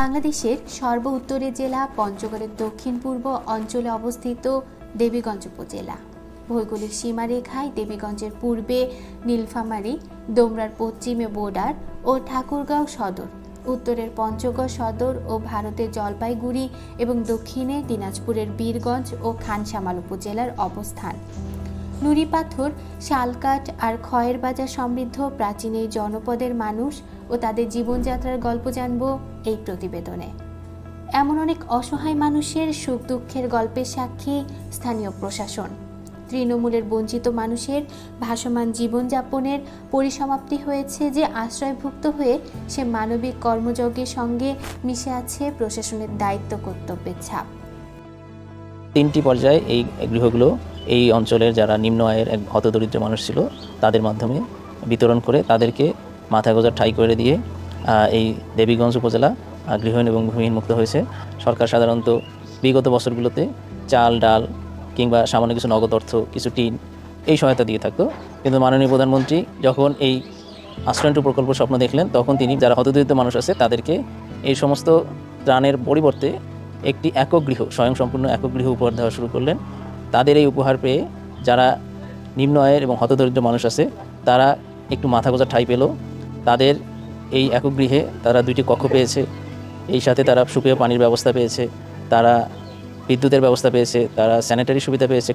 বাংলাদেশের সর্ব উত্তরে জেলা, পঞ্চগড়ের দক্ষিণ পূর্ব অঞ্চলে অবস্থিত দেবীগঞ্জ উপজেলা। ভৌগোলিক সীমারেখায় দেবীগঞ্জের পূর্বে নীলফামারী দোমরার পশ্চিমে বোর্ডার ও ঠাকুরগাঁও সদর, উত্তরের পঞ্চগড় সদর ও ভারতের জলপাইগুড়ি এবং দক্ষিণে দিনাজপুরের বীরগঞ্জ ও খানসামাল উপজেলার অবস্থান। নুড়িপাথর শালকাঠ আর খয়ের বাজার সমৃদ্ধ প্রাচীন এই জনপদের মানুষ ও তাদের জীবনযাত্রার গল্প জানব এই প্রতিবেদনে। এমন অনেক অসহায় মানুষের সুখ দুঃখের গল্পের সাক্ষী স্থানীয় প্রশাসন। তৃণমূলের বঞ্চিত মানুষের ভাসমান জীবনযাপনের পরিসমাপ্তি হয়েছে যে আশ্রয়ভুক্ত হয়ে সে মানবিক কর্মযজ্ঞের সঙ্গে মিশে আছে প্রশাসনের দায়িত্ব কর্তব্যের ছাপ। তিনটি পর্যায়ে এই গৃহগুলো এই অঞ্চলের যারা নিম্ন আয়ের এক হতদরিদ্র মানুষ ছিল, তাদের মাধ্যমে বিতরণ করে তাদেরকে মাথা গোজার ঠাই করে দিয়ে এই দেবীগঞ্জ উপজেলা গৃহহীন এবং ভূমিহীন মুক্ত হয়েছে। সরকার সাধারণত বিগত বছরগুলোতে চাল, ডাল কিংবা সামান্য কিছু নগদ অর্থ, কিছু টিন এই সহায়তা দিয়ে থাকতো। কিন্তু মাননীয় প্রধানমন্ত্রী যখন এই আশ্রয়ন্টু প্রকল্প স্বপ্ন দেখলেন, তখন তিনি যারা হতদরিদ্র মানুষ আছে, তাদেরকে এই সমস্ত ত্রাণের পরিবর্তে একটি একক গৃহ, স্বয়ংসম্পূর্ণ একক গৃহ উপহার দেওয়া শুরু করলেন। তাদের এই উপহার পেয়ে যারা নিম্ন আয়ের এবং হতদরিদ্র মানুষ আছে, তারা একটু মাথা গোজা ঠাই পেল। তাদের এই একক গৃহে তারা দুইটি কক্ষ পেয়েছে। এই সাথে তারা সুপেয় পানির ব্যবস্থা পেয়েছে, তারা বিদ্যুতের ব্যবস্থা পেয়েছে, তারা স্যানিটারি সুবিধা পেয়েছে।